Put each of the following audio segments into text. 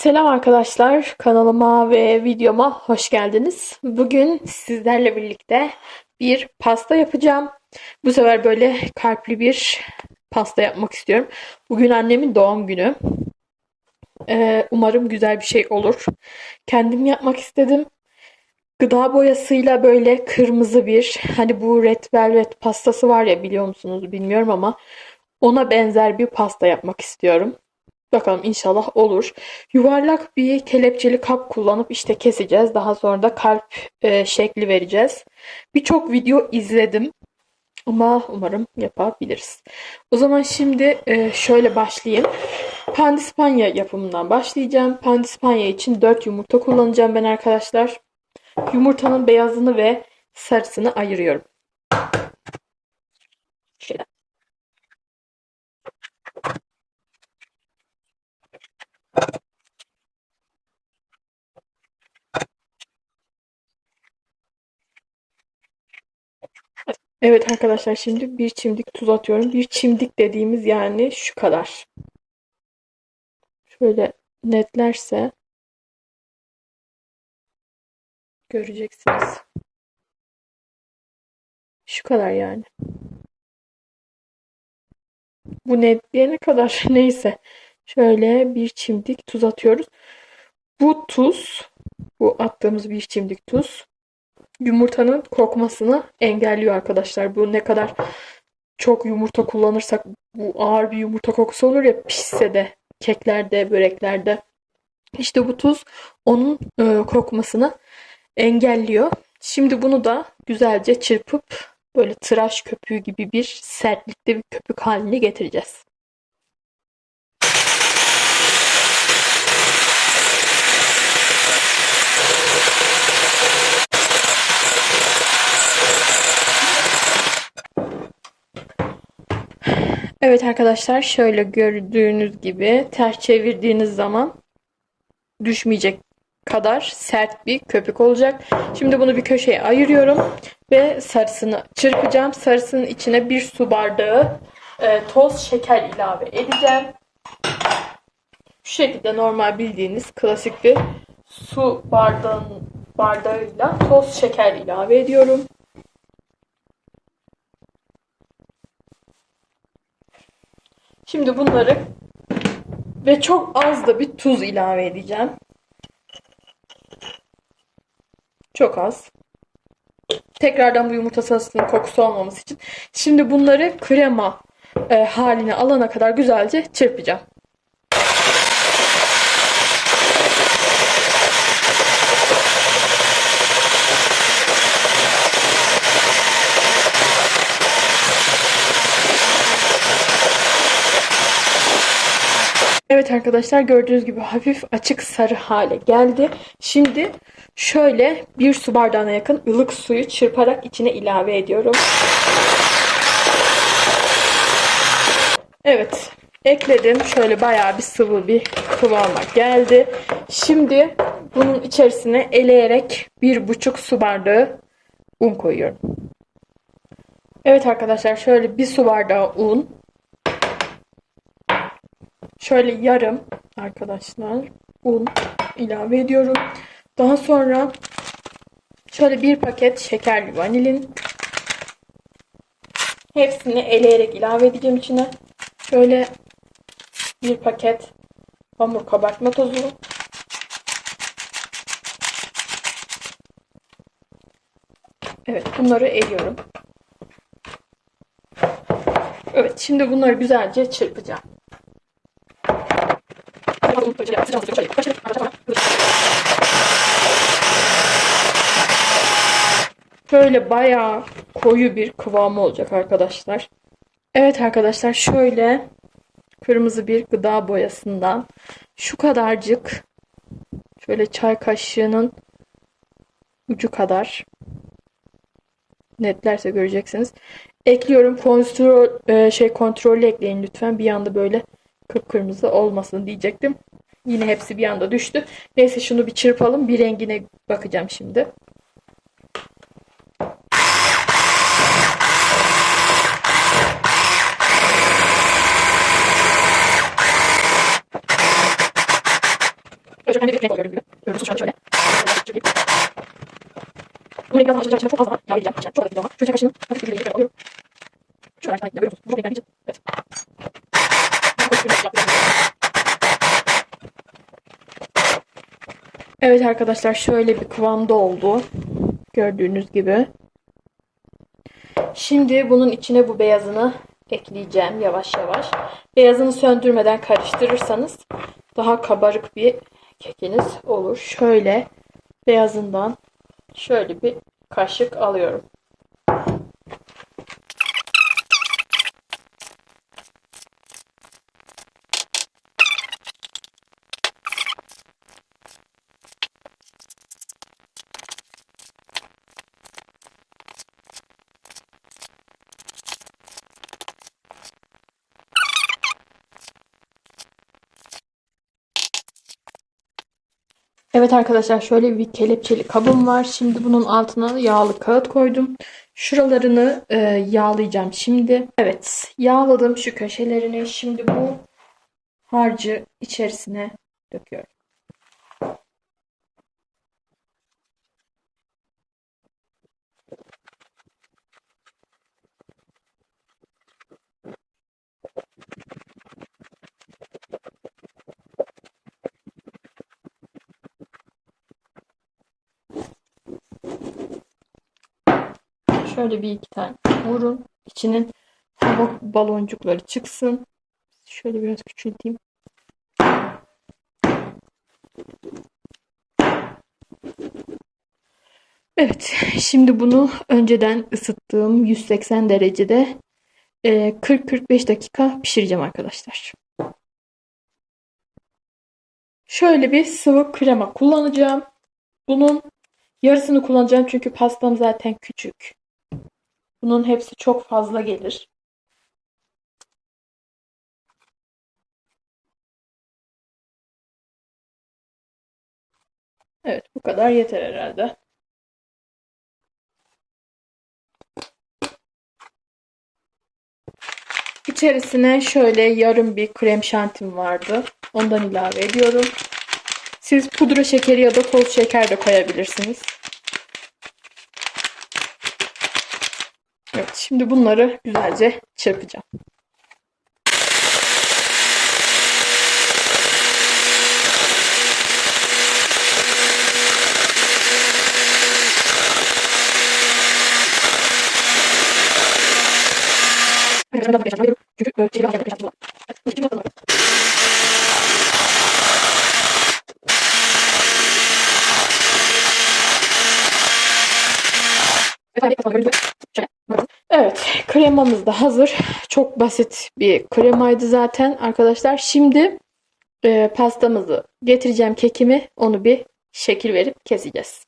Selam arkadaşlar, kanalıma ve videoma hoş geldiniz. Bugün sizlerle birlikte bir pasta yapacağım. Bu sefer böyle kalpli bir pasta yapmak istiyorum. Bugün annemin doğum günü. Ee, umarım güzel bir şey olur. Kendim yapmak istedim. Gıda boyasıyla böyle kırmızı bir, hani bu red velvet pastası var ya biliyor musunuz bilmiyorum ama ona benzer bir pasta yapmak istiyorum. Bakalım inşallah olur. Yuvarlak bir kelepçeli kap kullanıp işte keseceğiz. Daha sonra da kalp e, şekli vereceğiz. Birçok video izledim ama umarım yapabiliriz. O zaman şimdi e, şöyle başlayayım. Pandispanya yapımından başlayacağım. Pandispanya için 4 yumurta kullanacağım ben arkadaşlar. Yumurtanın beyazını ve sarısını ayırıyorum. Şöyle. Evet arkadaşlar şimdi bir çimdik tuz atıyorum. Bir çimdik dediğimiz yani şu kadar. Şöyle netlerse göreceksiniz. Şu kadar yani. Bu netleyene kadar neyse. Şöyle bir çimdik tuz atıyoruz. Bu tuz, bu attığımız bir çimdik tuz yumurtanın kokmasını engelliyor arkadaşlar. Bu ne kadar çok yumurta kullanırsak bu ağır bir yumurta kokusu olur ya pişse de keklerde, böreklerde. İşte bu tuz onun e, kokmasını engelliyor. Şimdi bunu da güzelce çırpıp böyle tıraş köpüğü gibi bir sertlikte bir köpük haline getireceğiz. Evet arkadaşlar şöyle gördüğünüz gibi ters çevirdiğiniz zaman düşmeyecek kadar sert bir köpük olacak. Şimdi bunu bir köşeye ayırıyorum ve sarısını çırpacağım. Sarısının içine bir su bardağı e, toz şeker ilave edeceğim. Şu şekilde normal bildiğiniz klasik bir su bardağın bardağıyla toz şeker ilave ediyorum. Şimdi bunları ve çok az da bir tuz ilave edeceğim. Çok az. Tekrardan bu yumurta sarısının kokusu olmaması için. Şimdi bunları krema e, haline alana kadar güzelce çırpacağım. Evet arkadaşlar gördüğünüz gibi hafif açık sarı hale geldi. Şimdi şöyle bir su bardağına yakın ılık suyu çırparak içine ilave ediyorum. Evet ekledim. Şöyle bayağı bir sıvı bir kıvama geldi. Şimdi bunun içerisine eleyerek bir buçuk su bardağı un koyuyorum. Evet arkadaşlar şöyle bir su bardağı un Şöyle yarım arkadaşlar un ilave ediyorum. Daha sonra şöyle bir paket şekerli vanilin. Hepsini eleyerek ilave edeceğim içine. Şöyle bir paket hamur kabartma tozu. Evet bunları eliyorum. Evet şimdi bunları güzelce çırpacağım. Şöyle bayağı koyu bir kıvamı olacak arkadaşlar. Evet arkadaşlar şöyle kırmızı bir gıda boyasından şu kadarcık şöyle çay kaşığının ucu kadar netlerse göreceksiniz. Ekliyorum. Kontrol e, şey kontrollü ekleyin lütfen. Bir anda böyle kıpkırmızı olmasın diyecektim. Yine hepsi bir anda düştü. Neyse şunu bir çırpalım. Bir rengine bakacağım şimdi. Böyle hem de renk oluyor gibi. Şu anda şöyle. Bunu biraz açacağım. İçine çok fazla yağ vereceğim. Çok az ama. Şöyle kaşığını hafif ucuyla yukarı alıyorum. Şöyle görüyor musunuz? Bu renkler için. Evet. Arkadaşlar şöyle bir kıvamda oldu. Gördüğünüz gibi. Şimdi bunun içine bu beyazını ekleyeceğim yavaş yavaş. Beyazını söndürmeden karıştırırsanız daha kabarık bir kekiniz olur. Şöyle beyazından şöyle bir kaşık alıyorum. Evet arkadaşlar şöyle bir kelepçeli kabım var. Şimdi bunun altına yağlı kağıt koydum. Şuralarını e, yağlayacağım şimdi. Evet yağladım şu köşelerini. Şimdi bu harcı içerisine Şöyle bir iki tane vurun. İçinin hava baloncukları çıksın. Şöyle biraz küçülteyim. Evet, şimdi bunu önceden ısıttığım 180 derecede e, 40-45 dakika pişireceğim arkadaşlar. Şöyle bir sıvı krema kullanacağım. Bunun yarısını kullanacağım çünkü pastam zaten küçük. Bunun hepsi çok fazla gelir. Evet, bu kadar yeter herhalde. İçerisine şöyle yarım bir krem şantim vardı. Ondan ilave ediyorum. Siz pudra şekeri ya da toz şeker de koyabilirsiniz. Evet, şimdi bunları güzelce çırpacağım. Çünkü böyle şeyler yapacağım. Evet, kremamız da hazır. Çok basit bir kremaydı zaten arkadaşlar. Şimdi e, pastamızı getireceğim kekimi. Onu bir şekil verip keseceğiz.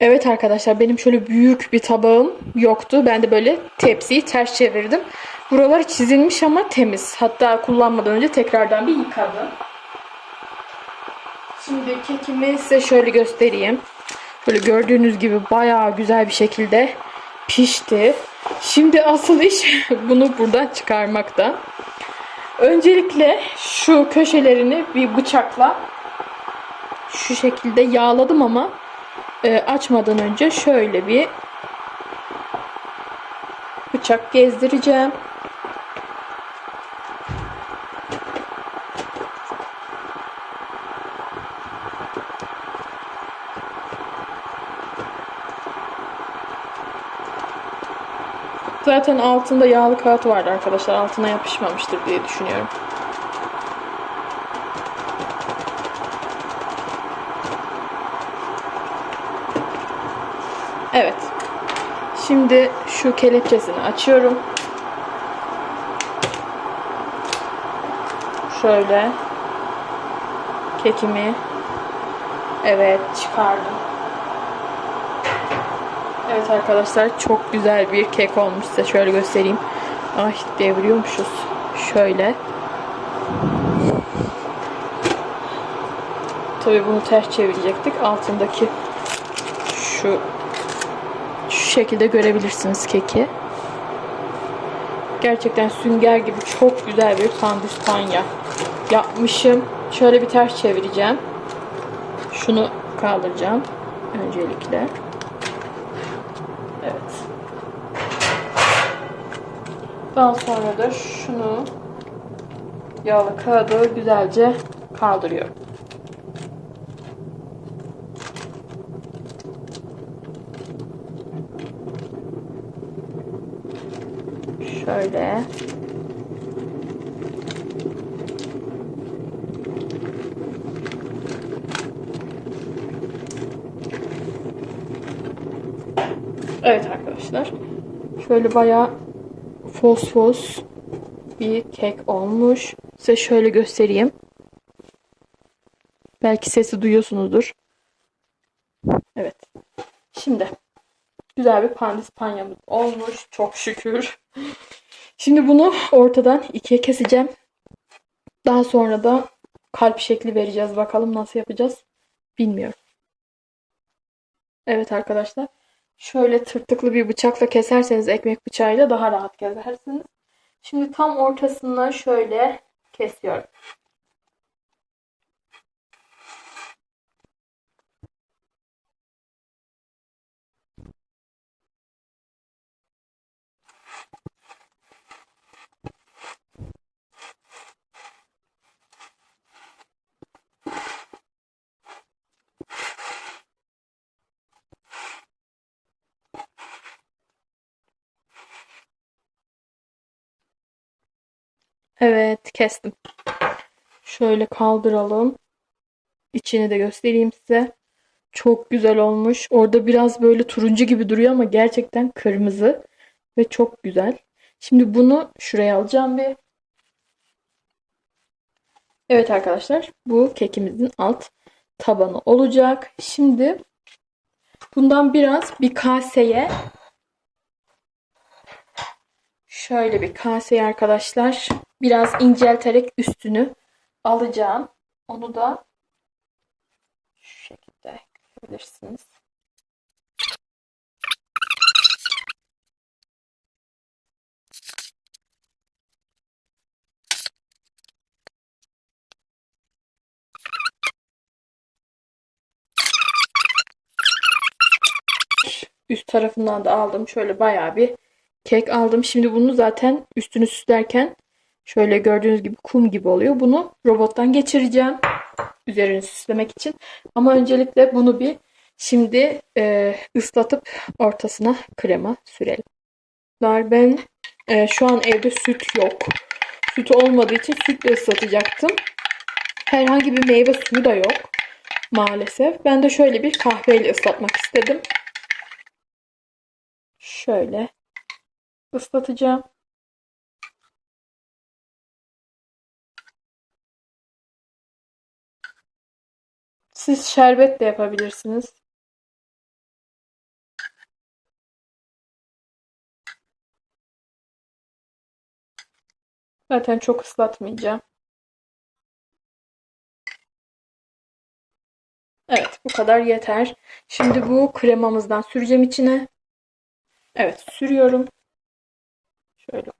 Evet arkadaşlar benim şöyle büyük bir tabağım yoktu. Ben de böyle tepsiyi ters çevirdim. Buralar çizilmiş ama temiz. Hatta kullanmadan önce tekrardan bir yıkadım. Şimdi kekimi size şöyle göstereyim. Böyle gördüğünüz gibi bayağı güzel bir şekilde pişti. Şimdi asıl iş bunu buradan çıkarmakta. Öncelikle şu köşelerini bir bıçakla şu şekilde yağladım ama e, açmadan önce şöyle bir bıçak gezdireceğim. Zaten altında yağlı kağıt vardı arkadaşlar. Altına yapışmamıştır diye düşünüyorum. Evet. Şimdi şu kelepçesini açıyorum. Şöyle kekimi evet çıkardım. Evet arkadaşlar çok güzel bir kek olmuş size şöyle göstereyim. Ay deviriyormuşuz. Şöyle. Tabii bunu ters çevirecektik. Altındaki şu şu şekilde görebilirsiniz keki. Gerçekten sünger gibi çok güzel bir pandispanya yapmışım. Şöyle bir ters çevireceğim. Şunu kaldıracağım öncelikle. Evet. Daha sonra da şunu yağlı kağıdı güzelce kaldırıyorum. Şöyle. Evet arkadaşlar. Şöyle bayağı fos fos bir kek olmuş. Size şöyle göstereyim. Belki sesi duyuyorsunuzdur. Evet. Şimdi güzel bir pandispanyamız olmuş. Çok şükür. Şimdi bunu ortadan ikiye keseceğim. Daha sonra da kalp şekli vereceğiz. Bakalım nasıl yapacağız. Bilmiyorum. Evet arkadaşlar. Şöyle tırtıklı bir bıçakla keserseniz ekmek bıçağıyla daha rahat kesersiniz. Şimdi tam ortasından şöyle kesiyorum. Evet, kestim. Şöyle kaldıralım. İçini de göstereyim size. Çok güzel olmuş. Orada biraz böyle turuncu gibi duruyor ama gerçekten kırmızı ve çok güzel. Şimdi bunu şuraya alacağım bir. Evet arkadaşlar, bu kekimizin alt tabanı olacak. Şimdi bundan biraz bir kaseye şöyle bir kaseye arkadaşlar biraz incelterek üstünü alacağım. Onu da şu şekilde görebilirsiniz. Üst tarafından da aldım. Şöyle bayağı bir kek aldım. Şimdi bunu zaten üstünü süslerken şöyle gördüğünüz gibi kum gibi oluyor. Bunu robottan geçireceğim. Üzerini süslemek için. Ama öncelikle bunu bir şimdi e, ıslatıp ortasına krema sürelim. Ben e, şu an evde süt yok. Süt olmadığı için sütle ıslatacaktım. Herhangi bir meyve suyu da yok maalesef. Ben de şöyle bir kahveyle ıslatmak istedim. Şöyle ıslatacağım. Siz şerbet de yapabilirsiniz. Zaten çok ıslatmayacağım. Evet, bu kadar yeter. Şimdi bu kremamızdan süreceğim içine. Evet, sürüyorum. Şöyle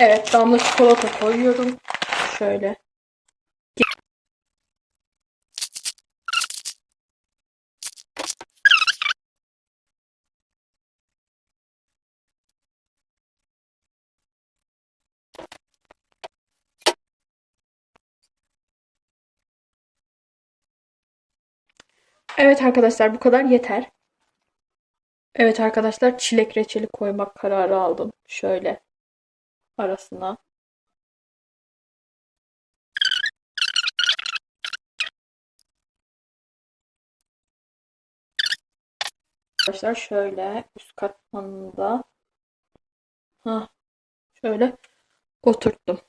Evet, damla çikolata koyuyorum. Şöyle. Evet arkadaşlar bu kadar yeter. Evet arkadaşlar çilek reçeli koymak kararı aldım. Şöyle arasına. Arkadaşlar şöyle üst katmanında ha şöyle oturttum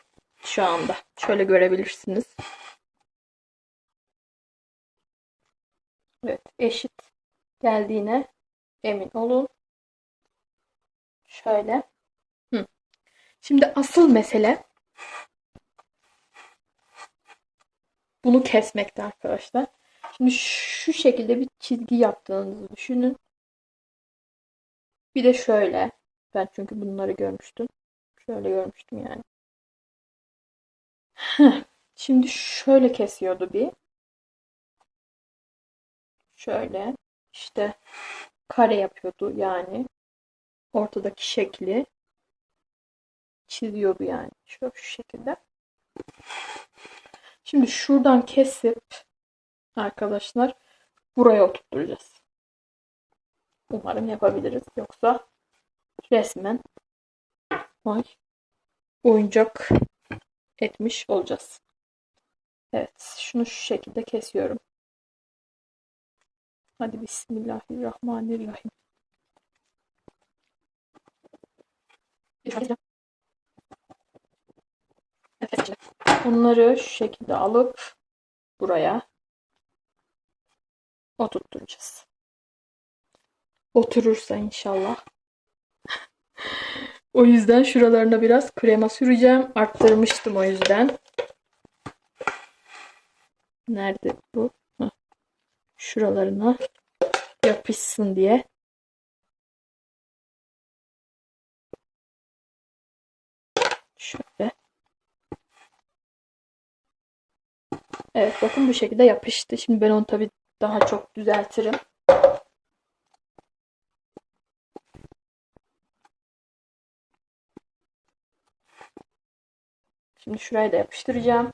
şu anda. Şöyle görebilirsiniz. Evet, eşit geldiğine emin olun. Şöyle. Hı. Şimdi asıl mesele bunu kesmekte arkadaşlar. Şimdi şu şekilde bir çizgi yaptığınızı düşünün. Bir de şöyle. Ben çünkü bunları görmüştüm. Şöyle görmüştüm yani. Heh. Şimdi şöyle kesiyordu bir. Şöyle işte kare yapıyordu yani. Ortadaki şekli çiziyordu yani. Şöyle şu şekilde. Şimdi şuradan kesip arkadaşlar buraya oturtacağız. Umarım yapabiliriz. Yoksa resmen ay, oyuncak etmiş olacağız. Evet. Şunu şu şekilde kesiyorum. Hadi Bismillahirrahmanirrahim. Bunları şu şekilde alıp buraya oturtturacağız. Oturursa inşallah. o yüzden şuralarına biraz krema süreceğim. Arttırmıştım o yüzden. Nerede bu? Şuralarına yapışsın diye. Şöyle. Evet bakın bu şekilde yapıştı. Şimdi ben onu tabii daha çok düzeltirim. Şimdi şurayı da yapıştıracağım.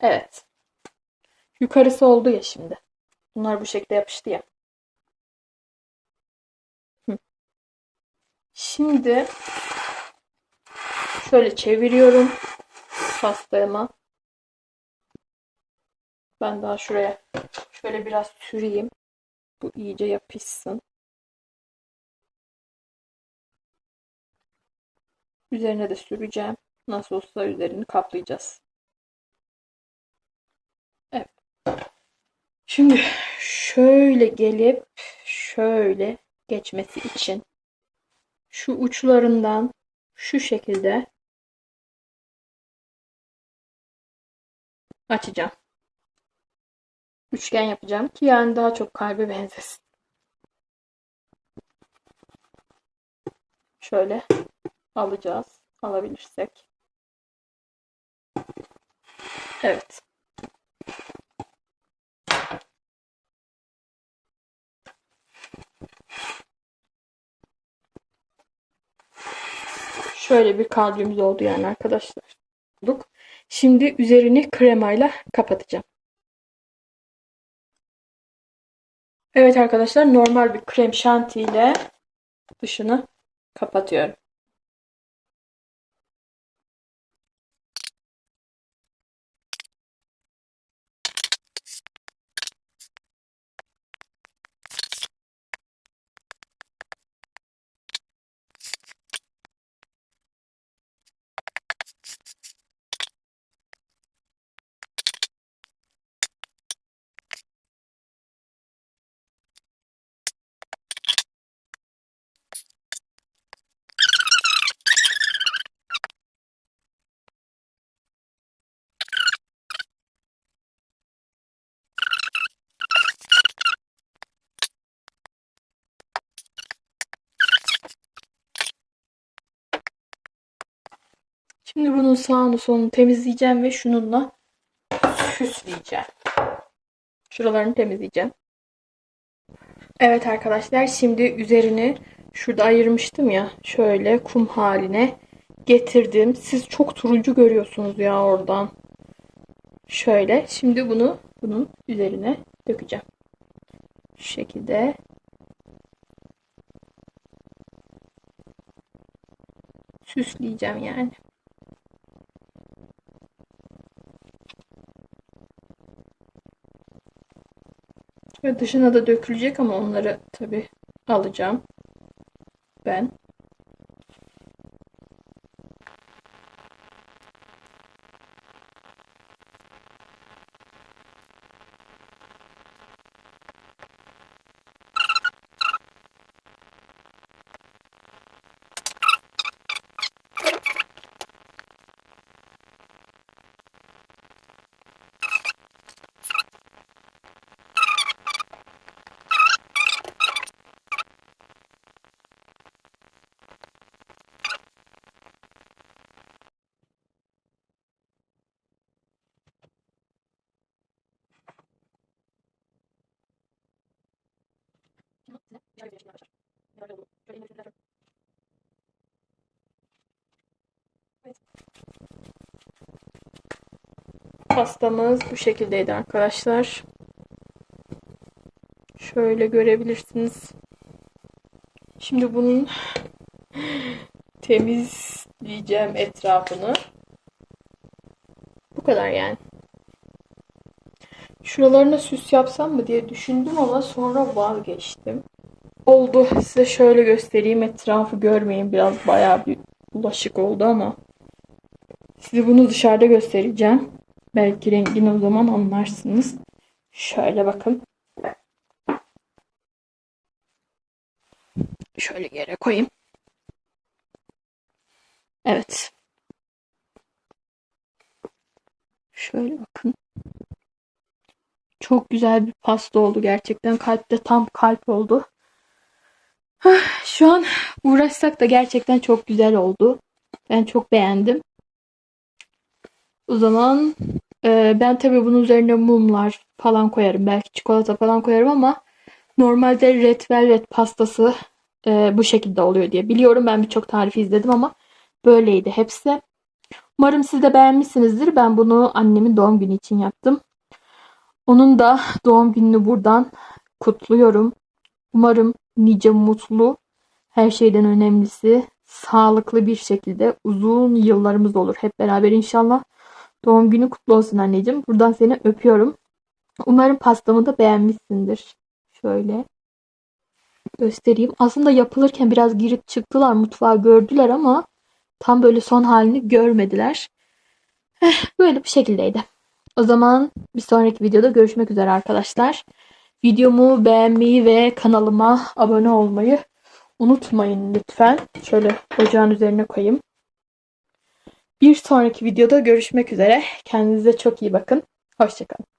Evet. Yukarısı oldu ya şimdi. Bunlar bu şekilde yapıştı ya. Şimdi şöyle çeviriyorum pastayımı. Ben daha şuraya şöyle biraz süreyim. Bu iyice yapışsın. Üzerine de süreceğim. Nasıl olsa üzerini kaplayacağız. Evet. Şimdi şöyle gelip şöyle geçmesi için şu uçlarından şu şekilde açacağım. Üçgen yapacağım ki yani daha çok kalbe benzesin. Şöyle alacağız. Alabilirsek. Evet. Şöyle bir kalbimiz oldu yani arkadaşlar. Şimdi üzerini kremayla kapatacağım. Evet arkadaşlar normal bir krem şanti ile dışını kapatıyorum. Şimdi bunun sağını solunu temizleyeceğim ve şununla süsleyeceğim. Şuralarını temizleyeceğim. Evet arkadaşlar şimdi üzerini şurada ayırmıştım ya şöyle kum haline getirdim. Siz çok turuncu görüyorsunuz ya oradan. Şöyle şimdi bunu bunun üzerine dökeceğim. Şu şekilde süsleyeceğim yani. Dışına da dökülecek ama onları tabi alacağım. Ben. Pastamız bu şekildeydi arkadaşlar. Şöyle görebilirsiniz. Şimdi bunun temizleyeceğim etrafını. Bu kadar yani. Şuralarına süs yapsam mı diye düşündüm ama sonra vazgeçtim. Oldu. Size şöyle göstereyim. Etrafı görmeyin. Biraz bayağı bir bulaşık oldu ama. Size bunu dışarıda göstereceğim. Belki rengini o zaman anlarsınız. Şöyle bakın. Şöyle yere koyayım. Evet. Şöyle bakın. Çok güzel bir pasta oldu gerçekten. Kalpte tam kalp oldu. Ah, Şu an uğraşsak da gerçekten çok güzel oldu. Ben çok beğendim. O zaman e, ben tabii bunun üzerine mumlar falan koyarım. Belki çikolata falan koyarım ama normalde Red Velvet pastası e, bu şekilde oluyor diye biliyorum. Ben birçok tarifi izledim ama böyleydi hepsi. Umarım siz de beğenmişsinizdir. Ben bunu annemin doğum günü için yaptım. Onun da doğum gününü buradan kutluyorum. Umarım nice mutlu, her şeyden önemlisi sağlıklı bir şekilde uzun yıllarımız olur hep beraber inşallah. Doğum günü kutlu olsun anneciğim. Buradan seni öpüyorum. Umarım pastamı da beğenmişsindir. Şöyle göstereyim. Aslında yapılırken biraz girip çıktılar, mutfağı gördüler ama tam böyle son halini görmediler. Eh, böyle bir şekildeydi. O zaman bir sonraki videoda görüşmek üzere arkadaşlar. Videomu beğenmeyi ve kanalıma abone olmayı unutmayın lütfen. Şöyle ocağın üzerine koyayım. Bir sonraki videoda görüşmek üzere. Kendinize çok iyi bakın. Hoşçakalın.